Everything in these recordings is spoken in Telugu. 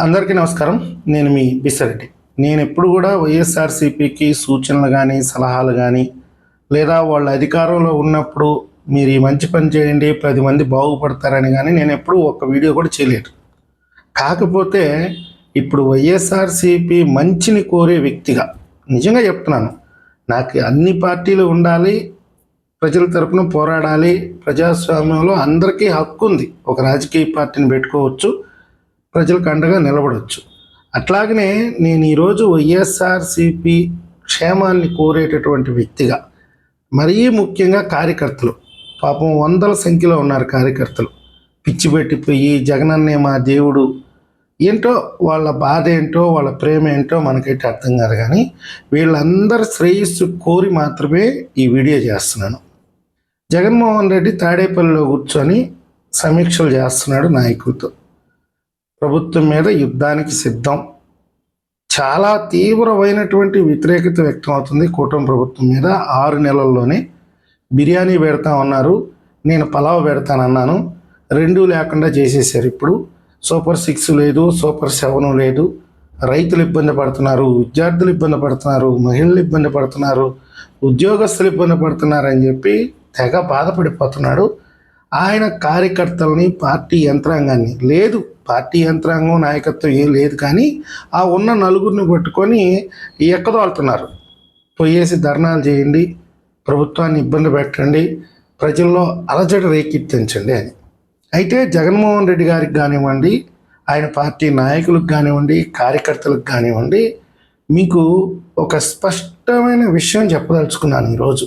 అందరికీ నమస్కారం. నేను మీ బిసరెడ్డి నేను ఎప్పుడు కూడా వైఎస్ఆర్సీపీకి సూచనలు కానీ సలహాలు కానీ లేదా వాళ్ళ అధికారంలో ఉన్నప్పుడు మీరు ఈ మంచి పని చేయండి పది మంది బాగుపడతారని కానీ నేను ఎప్పుడూ ఒక వీడియో కూడా చేయలేదు. కాకపోతే ఇప్పుడు వైఎస్ఆర్సీపీ మంచిని కోరే వ్యక్తిగా నిజంగా చెప్తున్నాను నాకు అన్ని పార్టీలు ఉండాలి ప్రజల తరపున పోరాడాలి ప్రజాస్వామ్యంలో అందరికీ హక్కు ఉంది. ఒక రాజకీయ పార్టీని పెట్టుకోవచ్చు ప్రజలకు అండగా నిలబడవచ్చు అట్లాగనే నేను ఈరోజు వైఎస్ఆర్సిపి క్షేమాన్ని కోరేటటువంటి వ్యక్తిగా మరీ ముఖ్యంగా కార్యకర్తలు పాపం వందల సంఖ్యలో ఉన్నారు కార్యకర్తలు. పిచ్చి పెట్టిపోయి జగనన్నే మా దేవుడు ఏంటో వాళ్ళ బాధ ఏంటో వాళ్ళ ప్రేమ ఏంటో మనకైతే అర్థం కాదు కానీ వీళ్ళందరి శ్రేయస్సు కోరి మాత్రమే ఈ వీడియో చేస్తున్నాను. జగన్మోహన్ రెడ్డి తాడేపల్లిలో కూర్చొని సమీక్షలు చేస్తున్నాడు నాయకులతో. ప్రభుత్వం మీద యుద్ధానికి సిద్ధం. చాలా తీవ్రమైనటువంటి వ్యతిరేకత వ్యక్తం అవుతుంది కూటమి ప్రభుత్వం మీద. ఆరు నెలల్లోనే బిర్యానీ పెడతా ఉన్నారు. నేను పలావ్ పెడతానన్నాను. రెండు లేకుండా చేసేసారు ఇప్పుడు. సూపర్ సిక్స్ లేదు సూపర్ సెవెన్ లేదు. రైతులు ఇబ్బంది పడుతున్నారు విద్యార్థులు ఇబ్బంది పడుతున్నారు మహిళలు ఇబ్బంది పడుతున్నారు ఉద్యోగస్తులు ఇబ్బంది పడుతున్నారు అని చెప్పి తెగ బాధపడిపోతున్నాడు. ఆయన కార్యకర్తలని పార్టీ యంత్రాంగాన్ని. లేదు పార్టీ యంత్రాంగం నాయకత్వం ఏం లేదు కానీ ఆ ఉన్న నలుగురిని పట్టుకొని ఎక్కదోలుతున్నారు. పోయేసి ధర్నాలు చేయండి ప్రభుత్వాన్ని ఇబ్బంది పెట్టండి ప్రజల్లో అలజడి రేకెత్తించండి అని. అయితే జగన్మోహన్ రెడ్డి గారికి కానివ్వండి ఆయన పార్టీ నాయకులకు కానివ్వండి కార్యకర్తలకు కానివ్వండి మీకు ఒక స్పష్టమైన విషయం చెప్పదలుచుకున్నాను ఈరోజు.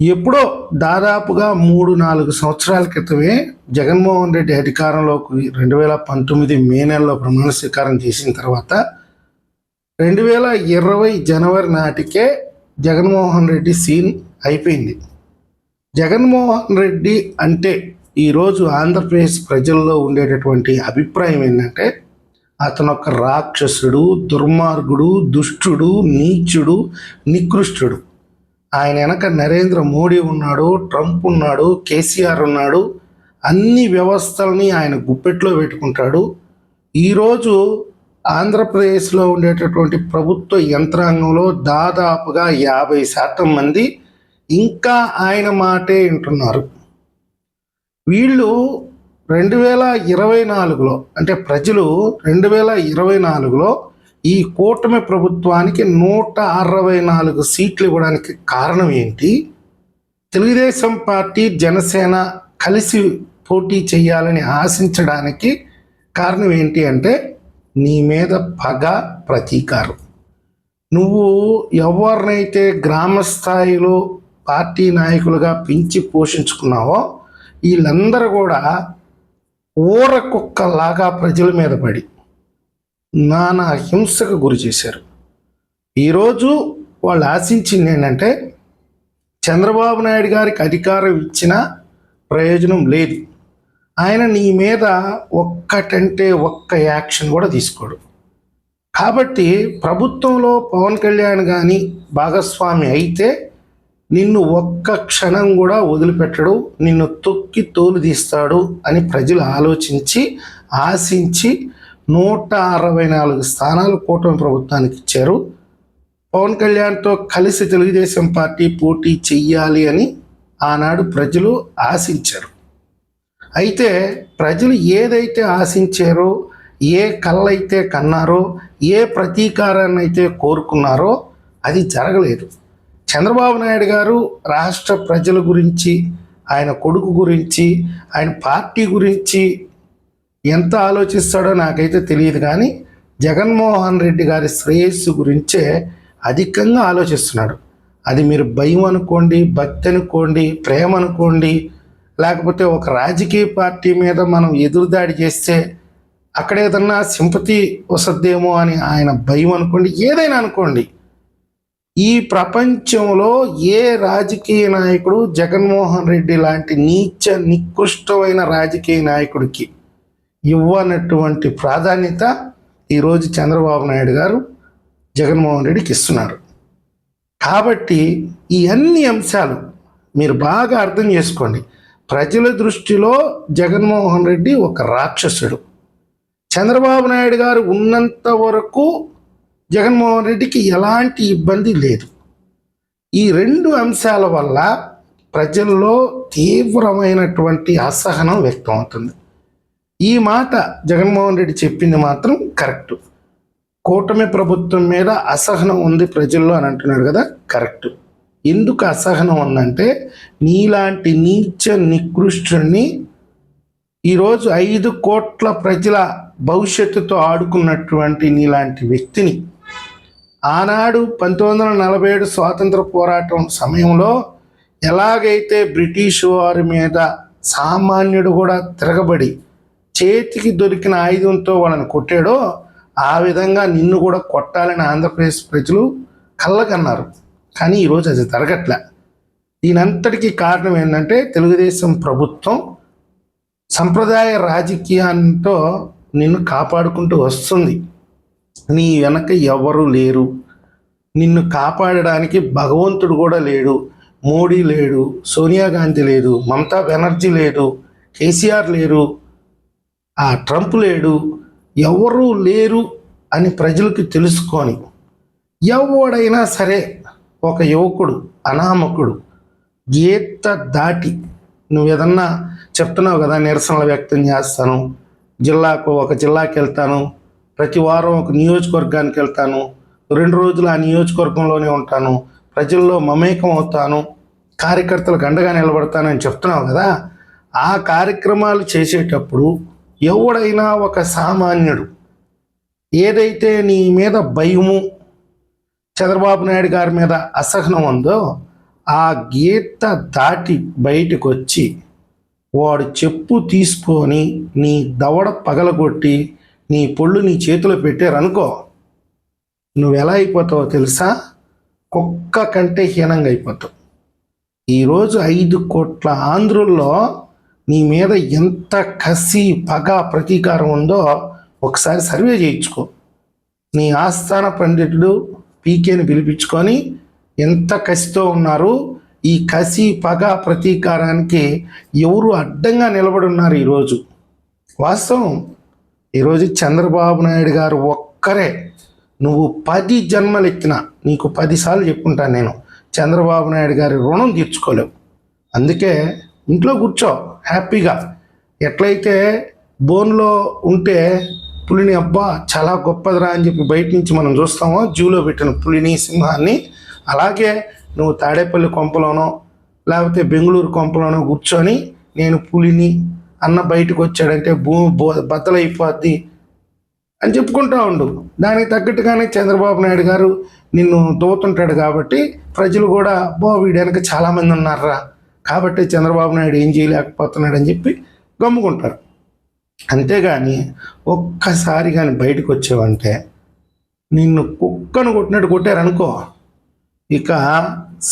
ఎప్పుడో దాదాపుగా మూడు నాలుగు సంవత్సరాల క్రితమే జగన్మోహన్ రెడ్డి అధికారంలోకి రెండు వేల పంతొమ్మిది మే నెలలో ప్రమాణ స్వీకారం చేసిన తర్వాత రెండు వేల ఇరవై జనవరి నాటికే జగన్మోహన్ రెడ్డి సీన్ అయిపోయింది. జగన్మోహన్ రెడ్డి అంటే ఈరోజు ఆంధ్రప్రదేశ్ ప్రజల్లో ఉండేటటువంటి అభిప్రాయం ఏంటంటే అతను ఒక రాక్షసుడు దుర్మార్గుడు దుష్టుడు నీచుడు నికృష్టుడు. ఆయన వెనక నరేంద్ర మోడీ ఉన్నాడు ట్రంప్ ఉన్నాడు కేసీఆర్ ఉన్నాడు. అన్ని వ్యవస్థలని ఆయన గుప్పెట్లో పెట్టుకుంటాడు. ఈరోజు ఆంధ్రప్రదేశ్లో ఉండేటటువంటి ప్రభుత్వ యంత్రాంగంలో దాదాపుగా యాభై శాతం మంది ఇంకా ఆయన మాటే వింటున్నారు. వీళ్ళు రెండు వేల ఇరవై నాలుగులో అంటే ప్రజలు రెండు వేల ఇరవై నాలుగులో ఈ కూటమి ప్రభుత్వానికి నూట అరవై నాలుగు సీట్లు ఇవ్వడానికి కారణం ఏంటి? తెలుగుదేశం పార్టీ జనసేన కలిసి పోటీ చేయాలని ఆశించడానికి కారణం ఏంటి అంటే నీ మీద పగ ప్రతీకారం. నువ్వు ఎవరినైతే గ్రామ స్థాయిలో పార్టీ నాయకులుగా పెంచి పోషించుకున్నావో వీళ్ళందరూ కూడా ఊర కుక్కలాగా ప్రజల మీద పడి నానా హింసకు గురి చేశారు. ఈరోజు వాళ్ళు ఆశించింది ఏంటంటే చంద్రబాబు నాయుడు గారికి అధికారం ఇచ్చిన ప్రయోజనం లేదు. ఆయన నీ మీద ఒక్కటంటే ఒక్క యాక్షన్ కూడా తీసుకోడు. కాబట్టి ప్రభుత్వంలో పవన్ కళ్యాణ్ కానీ భాగస్వామి అయితే నిన్ను ఒక్క క్షణం కూడా వదిలిపెట్టడు నిన్ను తొక్కి తోలు తీస్తాడు అని ప్రజలు ఆలోచించి ఆశించి నూట అరవై నాలుగు స్థానాలు కూటమి ప్రభుత్వానికి ఇచ్చారు. పవన్ కళ్యాణ్తో కలిసి తెలుగుదేశం పార్టీ పోటీ చెయ్యాలి అని ఆనాడు ప్రజలు ఆశించారు. అయితే ప్రజలు ఏదైతే ఆశించారో ఏ కళ్ళైతే కన్నారో ఏ ప్రతీకారాన్ని అయితే కోరుకున్నారో అది జరగలేదు. చంద్రబాబు నాయుడు గారు రాష్ట్ర ప్రజల గురించి ఆయన కొడుకు గురించి ఆయన పార్టీ గురించి ఎంత ఆలోచిస్తాడో నాకైతే తెలియదు కానీ జగన్మోహన్ రెడ్డి గారి శ్రేయస్సు గురించే అధికంగా ఆలోచిస్తున్నాడు. అది మీరు భయం అనుకోండి భక్తి అనుకోండి ప్రేమ అనుకోండి లేకపోతే ఒక రాజకీయ పార్టీ మీద మనం ఎదురుదాడి చేస్తే అక్కడ ఏదన్నా సింపతి వసద్దేమో అని ఆయన భయం అనుకోండి ఏదైనా అనుకోండి. ఈ ప్రపంచంలో ఏ రాజకీయ నాయకుడు జగన్మోహన్ రెడ్డి లాంటి నీచ నికృష్టమైన రాజకీయ నాయకుడికి ఇవ్వనటువంటి ప్రాధాన్యత ఈరోజు చంద్రబాబు నాయుడు గారు జగన్మోహన్ రెడ్డికి ఇస్తున్నారు. కాబట్టి ఈ అన్ని అంశాలు మీరు బాగా అర్థం చేసుకోండి. ప్రజల దృష్టిలో జగన్మోహన్ రెడ్డి ఒక రాక్షసుడు. చంద్రబాబు నాయుడు గారు ఉన్నంత వరకు జగన్మోహన్ రెడ్డికి ఎలాంటి ఇబ్బంది లేదు. ఈ రెండు అంశాల వల్ల ప్రజల్లో తీవ్రమైనటువంటి అసహనం వ్యక్తమవుతుంది. ఈ మాట జగన్మోహన్ రెడ్డి చెప్పింది మాత్రం కరెక్ట్. కూటమి ప్రభుత్వం మీద అసహనం ఉంది ప్రజల్లో అని అంటున్నాడు కదా కరెక్ట్. ఎందుకు అసహనం ఉందంటే నీలాంటి నీచ నికృష్టుని ఈరోజు ఐదు కోట్ల ప్రజల భవిష్యత్తుతో ఆడుకున్నటువంటి నీలాంటి వ్యక్తిని ఆనాడు పంతొమ్మిది వందల నలభై ఏడు స్వాతంత్ర పోరాటం సమయంలో ఎలాగైతే బ్రిటిష్ వారి మీద సామాన్యుడు కూడా తిరగబడి చేతికి దొరికిన ఆయుధంతో వాళ్ళని కొట్టాడో ఆ విధంగా నిన్ను కూడా కొట్టాలని ఆంధ్రప్రదేశ్ ప్రజలు కళ్ళకన్నారు. కానీ ఈరోజు అది జరగట్లే. దీనంతటికీ కారణం ఏంటంటే తెలుగుదేశం ప్రభుత్వం సంప్రదాయ రాజకీయంతో నిన్ను కాపాడుకుంటూ వస్తుంది. నీ వెనక ఎవరు లేరు. నిన్ను కాపాడడానికి భగవంతుడు కూడా లేడు. మోడీ లేడు. సోనియా గాంధీ లేదు. మమతా బెనర్జీ లేదు. కేసీఆర్ లేరు. ట్రంప్ లేడు ఎవరు లేరు అని ప్రజలకు తెలుసుకొని ఎవడైనా సరే ఒక యువకుడు అనామకుడు గీత దాటి నువ్వు ఏదన్నా చెప్తున్నావు కదా నిరసనలు వ్యక్తం చేస్తాను జిల్లాకు ఒక జిల్లాకి వెళ్తాను ప్రతి వారం ఒక నియోజకవర్గానికి వెళ్తాను రెండు రోజులు ఆ నియోజకవర్గంలోనే ఉంటాను ప్రజల్లో మమేకం అవుతాను కార్యకర్తలకు అండగా నిలబడతానని చెప్తున్నావు కదా ఆ కార్యక్రమాలు చేసేటప్పుడు ఎవడైనా ఒక సామాన్యుడు. ఏదైతే నీ మీద భయము చంద్రబాబు నాయుడు గారి మీద అసహనం ఉందో ఆ గీత దాటి బయటకు వచ్చి వాడు చెప్పు తీసుకొని నీ దవడ పగలగొట్టి నీ పొళ్ళు నీ చేతిలో పెట్టారనుకో నువ్వు ఎలా అయిపోతావో తెలుసా? కుక్క కంటే హీనంగా అయిపోతావు. ఈరోజు ఐదు కోట్ల ఆంధ్రుల్లో నీ మీద ఎంత కసి పగ ప్రతీకారం ఉందో ఒకసారి సర్వే చేయించుకో. నీ ఆస్థాన పండితుడు పీకేని పిలిపించుకొని ఎంత కసితో ఉన్నారు ఈ కసి పగ ప్రతీకారానికి ఎవరు అడ్డంగా నిలబడి ఉన్నారు ఈరోజు? వాస్తవం ఈరోజు చంద్రబాబు నాయుడు గారు ఒక్కరే. నువ్వు పది జన్మలు ఎక్కిన నీకు పదిసార్లు చెప్పుకుంటాను నేను చంద్రబాబు నాయుడు గారి రుణం తీర్చుకోలేవు. అందుకే ఇంట్లో కూర్చో. హ్యాపీగా. ఎట్లయితే బోన్లో ఉంటే పులిని అబ్బా చాలా గొప్పదిరా అని చెప్పి బయట నుంచి మనం చూస్తామో జూలో పెట్టిన పులిని సింహాన్ని. అలాగే నువ్వు తాడేపల్లి కొంపలోనో లేకపోతే బెంగళూరు కొంపలోనో కూర్చొని నేను పులిని అన్న బయటకు వచ్చాడంటే భూమి బో బద్దలైపోద్ది అని చెప్పుకుంటా ఉండు. దానికి తగ్గట్టుగానే చంద్రబాబు నాయుడు గారు నిన్ను దోతుంటాడు కాబట్టి ప్రజలు కూడా బో వీడు వెనక చాలామంది ఉన్నారా కాబట్టి చంద్రబాబు నాయుడు ఏం చేయలేకపోతున్నాడు అని చెప్పి గమ్ముకుంటారు. అంతేగాని ఒక్కసారి కానీ బయటకు వచ్చావంటే నిన్ను కుక్కను కొట్టినట్టు కొట్టారనుకో ఇక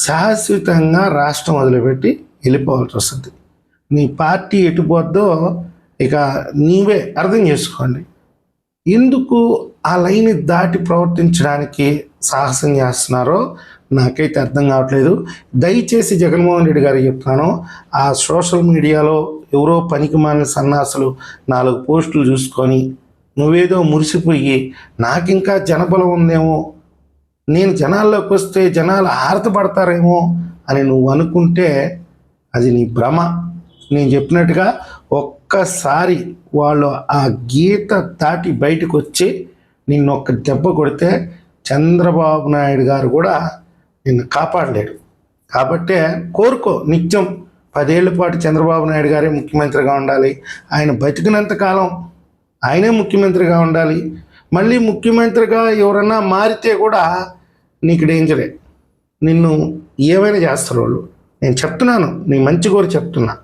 శాశ్వతంగా రాష్ట్రం వదిలిపెట్టి వెళ్ళిపోవాల్సి వస్తుంది. నీ పార్టీ ఎటుపోద్దో ఇక నీవే అర్థం చేసుకోండి ఎందుకు ఆ లైన్ దాటి ప్రవర్తించడానికి సాహసం చేస్తున్నారో నాకైతే అర్థం కావట్లేదు. దయచేసి జగన్మోహన్ రెడ్డి గారు చెప్తున్నాను ఆ సోషల్ మీడియాలో ఎవరో పనికి మాలిన సన్నాసులు నాలుగు పోస్టులు చూసుకొని నువ్వేదో మురిసిపోయి నాకింకా జనబలం ఉందేమో నేను జనాల్లోకి వస్తే జనాలు ఆరతపడతారేమో అని నువ్వు అనుకుంటే అది నీ భ్రమ. నేను చెప్పినట్టుగా ఒక్కసారి వాళ్ళు ఆ గీత దాటి బయటకు వచ్చి నిన్ను ఒక్క దెబ్బ కొడితే చంద్రబాబు నాయుడు గారు కూడా నిన్ను కాపాడలేడు. కాబట్టే కోరుకో నిత్యం. పదేళ్ళ పాటు చంద్రబాబు నాయుడు గారే ముఖ్యమంత్రిగా ఉండాలి. ఆయన బతికినంత కాలం ఆయనే ముఖ్యమంత్రిగా ఉండాలి. మళ్ళీ ముఖ్యమంత్రిగా ఎవరన్నా మారితే కూడా నీకు డేంజరే. నిన్ను ఏమైనా చేస్తారు వాళ్ళు నేను చెప్తున్నాను నీ మంచి కోరి చెప్తున్నా.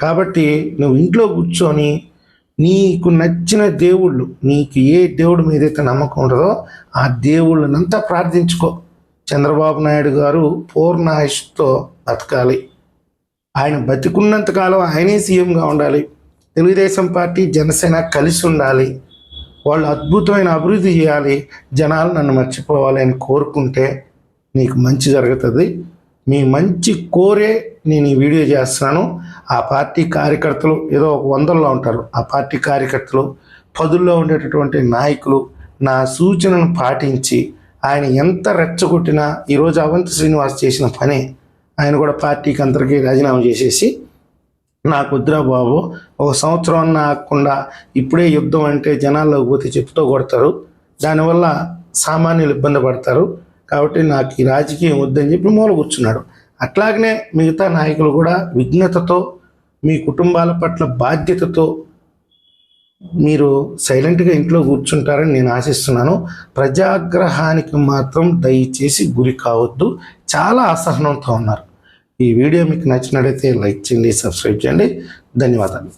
కాబట్టి నువ్వు ఇంట్లో కూర్చొని నీకు నచ్చిన దేవుళ్ళు నీకు ఏ దేవుడి మీద అయితే నమ్మకం ఉండదో ఆ దేవుళ్ళనంతా ప్రార్థించుకో. చంద్రబాబు నాయుడు గారు పూర్ణాయుష్తో బతకాలి. ఆయన బతికున్నంతకాలం ఆయనే సీఎంగా ఉండాలి. తెలుగుదేశం పార్టీ జనసేన కలిసి ఉండాలి. వాళ్ళు అద్భుతమైన అభివృద్ధి చేయాలి. జనాలు నన్ను మర్చిపోవాలి అని కోరుకుంటే నీకు మంచి జరుగుతుంది. మీ మంచి కోరే నేను ఈ వీడియో చేస్తున్నాను. ఆ పార్టీ కార్యకర్తలు ఏదో ఒక వందల్లో ఉంటారు. ఆ పార్టీ కార్యకర్తలు పదుల్లో ఉండేటటువంటి నాయకులు నా సూచనను పాటించి ఆయన ఎంత రెచ్చగొట్టినా ఈరోజు అవంతి శ్రీనివాస్ చేసిన పనే ఆయన కూడా పార్టీకి అందరికీ రాజీనామా చేసేసి నాకు వద్దురా బాబు ఒక సంవత్సరం అన్న ఆగకుండా ఇప్పుడే యుద్ధం అంటే జనాల్లోకి పోతే చెప్తూ కొడతారు. దానివల్ల సామాన్యులు ఇబ్బంది పడతారు. కాబట్టి నాకు ఈ రాజకీయం వద్దని చెప్పి మూల కూర్చున్నాడు. అట్లాగనే మిగతా నాయకులు కూడా విఘ్నతతో మీ కుటుంబాల పట్ల బాధ్యతతో మీరు సైలెంట్గా ఇంట్లో కూర్చుంటారని నేను ఆశిస్తున్నాను. ప్రజాగ్రహానికి మాత్రం దయచేసి గురి కావద్దు. చాలా అసహనంతో ఉన్నారు. ఈ వీడియో మీకు నచ్చినట్లయితే లైక్ చేయండి సబ్స్క్రైబ్ చేయండి. ధన్యవాదాలు.